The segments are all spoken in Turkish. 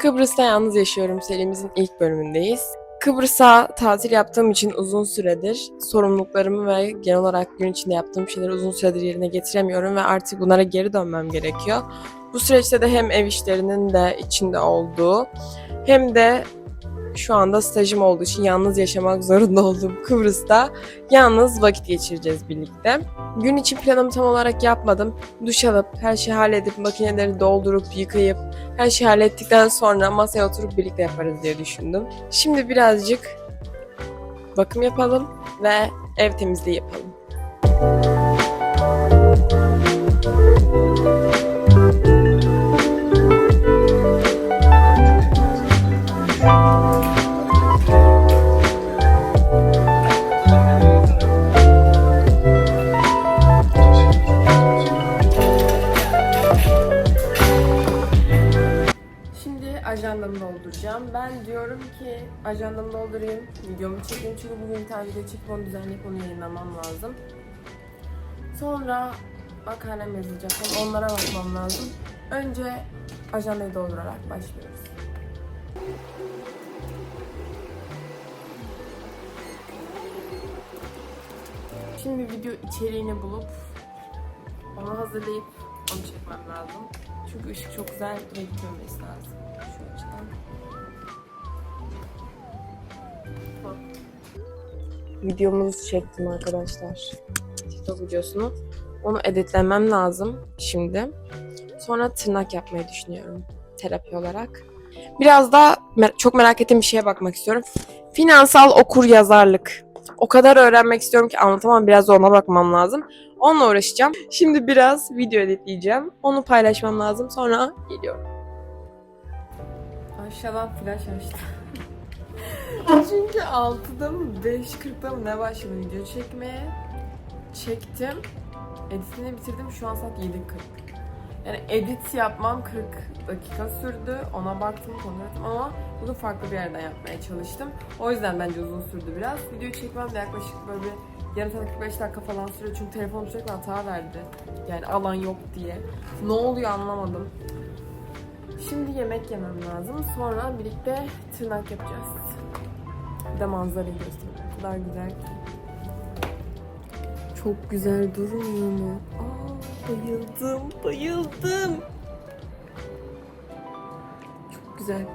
Kıbrıs'ta yalnız yaşıyorum serimizin ilk bölümündeyiz. Kıbrıs'a tatil yaptığım için uzun süredir sorumluluklarımı ve genel olarak gün içinde yaptığım şeyleri uzun süredir yerine getiremiyorum ve artık bunlara geri dönmem gerekiyor. Bu süreçte de hem ev işlerinin de içinde olduğu hem de şu anda stajım olduğu için yalnız yaşamak zorunda olduğum Kıbrıs'ta yalnız vakit geçireceğiz birlikte. Gün için planımı tam olarak yapmadım. Duş alıp, her şeyi halledip, makineleri doldurup, yıkayıp, her şeyi hallettikten sonra masaya oturup birlikte yaparız diye düşündüm. Şimdi birazcık bakım yapalım ve ev temizliği yapalım. Şimdi ajandamı dolduracağım. Ben diyorum ki ajandamı doldurayım, videomu çekeyim çünkü bugün bir tane video onu düzenleyip onu yayınlamam lazım. Sonra makalem yazacak, yani onlara bakmam lazım. Önce ajandayı doldurarak başlıyoruz. Şimdi video içeriğini bulup onu hazırlayıp onu çekmem lazım. Çünkü ışık çok güzel renk görmesi lazım. Şu açıdan. Videomuzu çektim arkadaşlar. TikTok videosunu. Onu editlemem lazım şimdi. Sonra tırnak yapmayı düşünüyorum terapi olarak. Biraz da mer- çok merak ettiğim bir şeye bakmak istiyorum. Finansal okur yazarlık. O kadar öğrenmek istiyorum ki anlatamam. Biraz ona bakmam lazım. Onunla uğraşacağım. Şimdi biraz video editleyeceğim. Onu paylaşmam lazım. Sonra geliyorum. Aşağıdan flash açtım. Çünkü 6'da mı 5.40'da mı ne başladım video çekmeye. Çektim. Editini bitirdim. Şu an saat 7.40. Yani edit yapmam 40 dakika sürdü. Ona baktım, kontrol ama bunu farklı bir yerden yapmaya çalıştım. O yüzden bence uzun sürdü biraz. Video çekmem de yaklaşık böyle bir yarım saat 45 dakika falan sürüyor. Çünkü telefon sürekli hata verdi. Yani alan yok diye. Ne oluyor anlamadım. Şimdi yemek yemem lazım. Sonra birlikte tırnak yapacağız. Bir de manzarayı göstereyim. O kadar güzel ki. Çok güzel durmuyor mu? Aa, bayıldım, bayıldım. Çok güzel.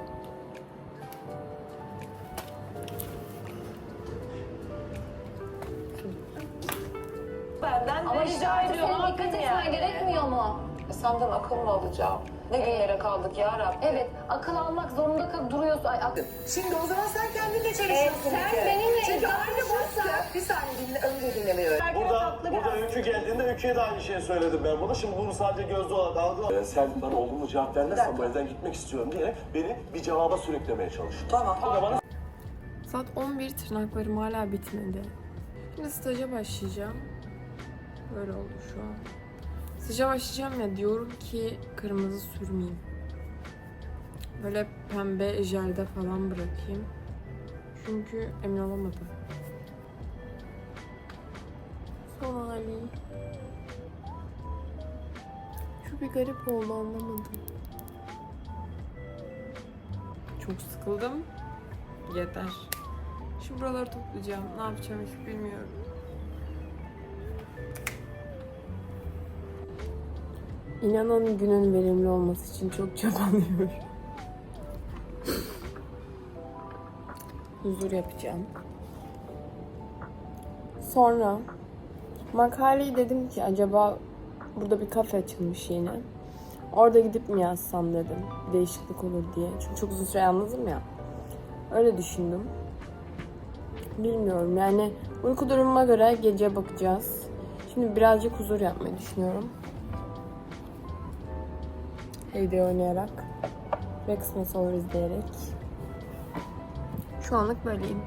Benden Ama rica ediyorum. Senin dikkat etmen gerekmiyor mu? Senden akıl mı alacağım? Ne günlere kaldık ya Rabbim. Evet, akıl almak zorunda kal duruyorsun. Ay, ak- Şimdi o zaman sen kendinle E, çalışıyorsun. sen bir kere. benimle Çünkü yanlış aynı başta bir saniye dinle, önce dinlemeyi öğren. Burada, burada Öykü geldiğinde Öykü'ye de aynı şeyi söyledim ben bunu. Şimdi bunu sadece gözde olarak algıla. Ee, sen bana olumlu cevap vermezsen bu evden gitmek istiyorum diye beni bir cevaba sürüklemeye çalıştın. Tamam. Bu da bana Saat 11 tırnaklarım hala bitmedi. Şimdi staja başlayacağım. Böyle oldu şu an. Staja başlayacağım ya diyorum ki kırmızı sürmeyeyim. Böyle pembe jelde falan bırakayım. Çünkü emin olamadım. Hali. Şu bir garip oldu anlamadım. Çok sıkıldım. Yeter. Şu buraları toplayacağım. Ne yapacağım hiç bilmiyorum. İnanın günün verimli olması için çok çabalıyorum. Huzur yapacağım. Sonra makaleyi dedim ki acaba burada bir kafe açılmış yine. Orada gidip mi yazsam dedim. Değişiklik olur diye. Çünkü çok uzun süre yalnızım ya. Öyle düşündüm. Bilmiyorum yani uyku durumuma göre gece bakacağız. Şimdi birazcık huzur yapmayı düşünüyorum. Evde oynayarak kısmetse olur izleyerek. Şu anlık böyleyim.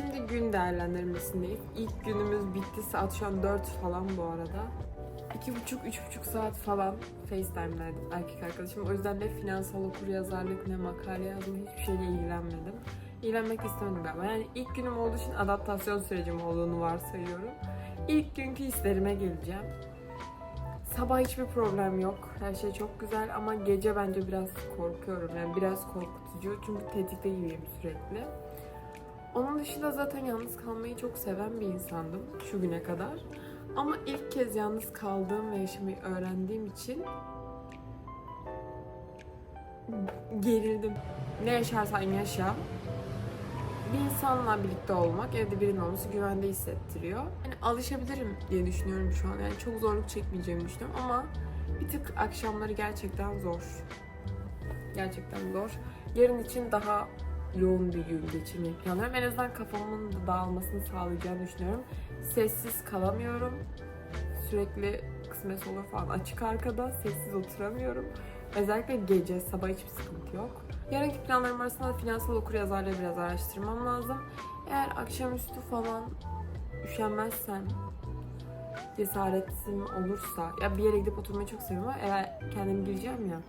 Şimdi gün değerlendirmesindeyiz. İlk günümüz bitti. Saat şu an 4 falan bu arada. İki buçuk, üç buçuk saat falan FaceTime'daydım erkek arkadaşım. O yüzden ne finansal okur yazarlık ne makale yazma hiçbir şeyle ilgilenmedim. İlgilenmek istemedim galiba. Yani ilk günüm olduğu için adaptasyon sürecim olduğunu varsayıyorum. İlk günkü hislerime geleceğim. Sabah hiçbir problem yok. Her şey çok güzel ama gece bence biraz korkuyorum. Yani biraz korkutucu. Çünkü tetikte gibiyim sürekli. Onun dışında zaten yalnız kalmayı çok seven bir insandım şu güne kadar. Ama ilk kez yalnız kaldığım ve yaşamayı öğrendiğim için gerildim. Ne yaşarsan yaşa. Bir insanla birlikte olmak, evde birinin olması güvende hissettiriyor. Yani alışabilirim diye düşünüyorum şu an. Yani çok zorluk çekmeyeceğimi düşünüyorum ama bir tık akşamları gerçekten zor. Gerçekten zor. Yarın için daha yoğun bir gün geçirmeyi planlıyorum. En azından kafamın da dağılmasını sağlayacağını düşünüyorum. Sessiz kalamıyorum. Sürekli kısmet olur falan açık arkada. Sessiz oturamıyorum. Özellikle gece, sabah hiçbir sıkıntı yok. Yarınki planlarım arasında da finansal okuryazarlığı biraz araştırmam lazım. Eğer akşamüstü falan üşenmezsem, cesaretim olursa, ya bir yere gidip oturmayı çok seviyorum ama eğer kendim gireceğim ya,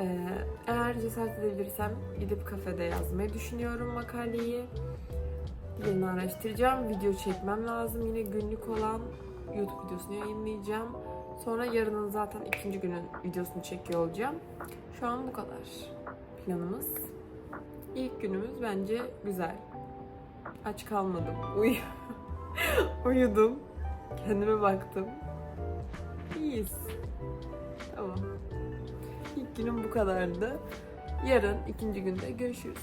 ee, eğer cesaret edebilirsem gidip kafede yazmayı düşünüyorum makaleyi. Yeni araştıracağım, video çekmem lazım yine günlük olan YouTube videosunu yayınlayacağım. Sonra yarının zaten ikinci günün videosunu çekiyor olacağım. Şu an bu kadar planımız. İlk günümüz bence güzel. Aç kalmadım. Uy Uyudum. Kendime baktım. İyiyiz. Tamam. Günüm bu kadardı. Yarın ikinci günde görüşürüz.